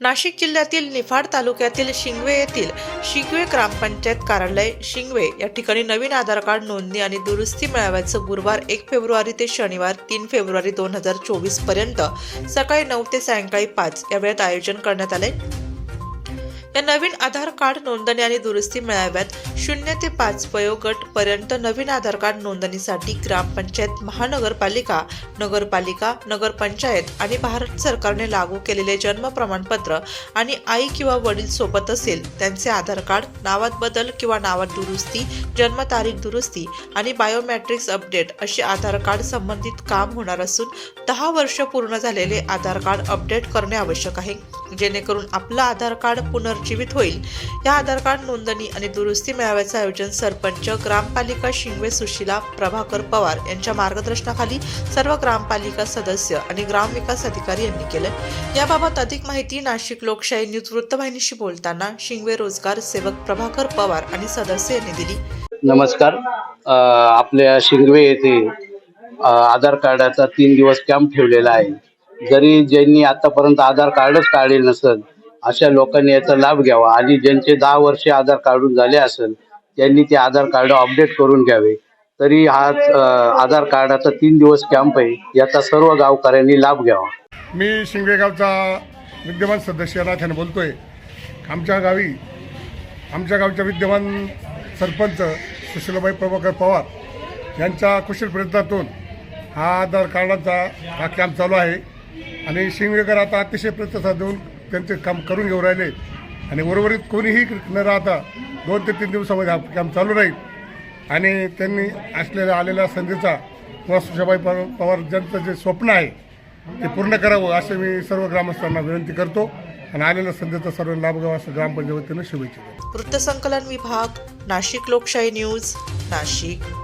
नाशिक जिल्ह्यातील निफाड तालुक्यातील शिंगवे येथील शिंगवे ग्रामपंचायत कार्यालय शिंगवे या ठिकाणी नवीन आधार कार्ड नोंदणी आणि दुरुस्ती मेळाव्याचं गुरुवार एक फेब्रुवारी ते शनिवार तीन फेब्रुवारी दोन हजार चोवीसपर्यंत सकाळी नऊ ते सायंकाळी पाच या वेळेत आयोजन करण्यात आले या नवीन आधार कार्ड नोंदणी आणि दुरुस्ती मेळाव्यात शून्य ते पाच वयोगट पर्यंत नवीन आधार कार्ड नोंदणीसाठी ग्रामपंचायत महानगरपालिका नगरपालिका नगरपंचायत आणि भारत सरकारने लागू केलेले जन्म प्रमाणपत्र आणि आई किंवा वडील सोबत असेल त्यांचे आधार कार्ड नावात बदल किंवा नावात दुरुस्ती जन्मतारीख दुरुस्ती आणि बायोमॅट्रिक्स अपडेट असे आधार कार्ड संबंधित काम होणार असून दहा वर्ष पूर्ण झालेले आधार कार्ड अपडेट करणे आवश्यक आहे. जेणेकरून आपलं आधार कार्ड पुनर् जीवित होईल. या आधार कार्ड नोंदणी आणि दुरुस्ती मेळाव्याचं आयोजन सरपंच ग्रामपालिका शिंगवे सुशीला प्रभाकर पवार यांच्या मार्गदर्शनाखाली सर्व ग्रामपालिका सदस्य आणि ग्रामविकास अधिकारी यांनी केलं याबाबत अधिक माहिती नाशिक लोकशाही न्यूज वृत्तवाहिनीशी बोलताना शिंगवे रोजगार सेवक प्रभाकर पवार आणि सदस्य यांनी दिली. नमस्कार. आपल्या शिंगवे येथे आधार कार्डाचा तीन दिवस कॅम्प ठेवलेला आहे. जरी ज्यांनी आतापर्यंत आधार कार्डच काढले नसेल अशा लोकांनी याचा लाभ घ्यावा. आणि ज्यांचे दहा वर्षे आधार कार्डून झाले असेल त्यांनी ते आधार कार्ड अपडेट करून घ्यावे. तरी हा आधार कार्डाचा तीन दिवस कॅम्प आहे. याचा सर्व गावकऱ्यांनी लाभ घ्यावा. मी शिंगवेगावचा विद्यमान सदस्य नाथ्याने बोलतोय. आमच्या गावी आमच्या गावच्या विद्यमान सरपंच सुशीलाबाई प्रभाकर पवार यांच्या कुशल प्रयत्नातून हा आधार कार्डाचा हा कॅम्प चालू आहे. आणि शिंगवेकर आता अतिशय प्रतिसाद देऊन त्यांचे काम करून घेऊ राहिले. आणि उर्वरित कोणीही न राहता दोन ते तीन दिवसामध्ये हा काम चालू राहील. आणि त्यांनी असलेल्या आलेल्या संधीचा किंवा सुशाबाई पवार पवार ज्यांचं जे स्वप्न आहे ते पूर्ण करावं असं मी सर्व ग्रामस्थांना विनंती करतो. आणि आलेल्या संधीचा सर्व लाभ घ्यावा असं ग्रामपंचायतीनं शुभेच्छा वृत्तसंकलन विभाग नाशिक लोकशाही न्यूज नाशिक.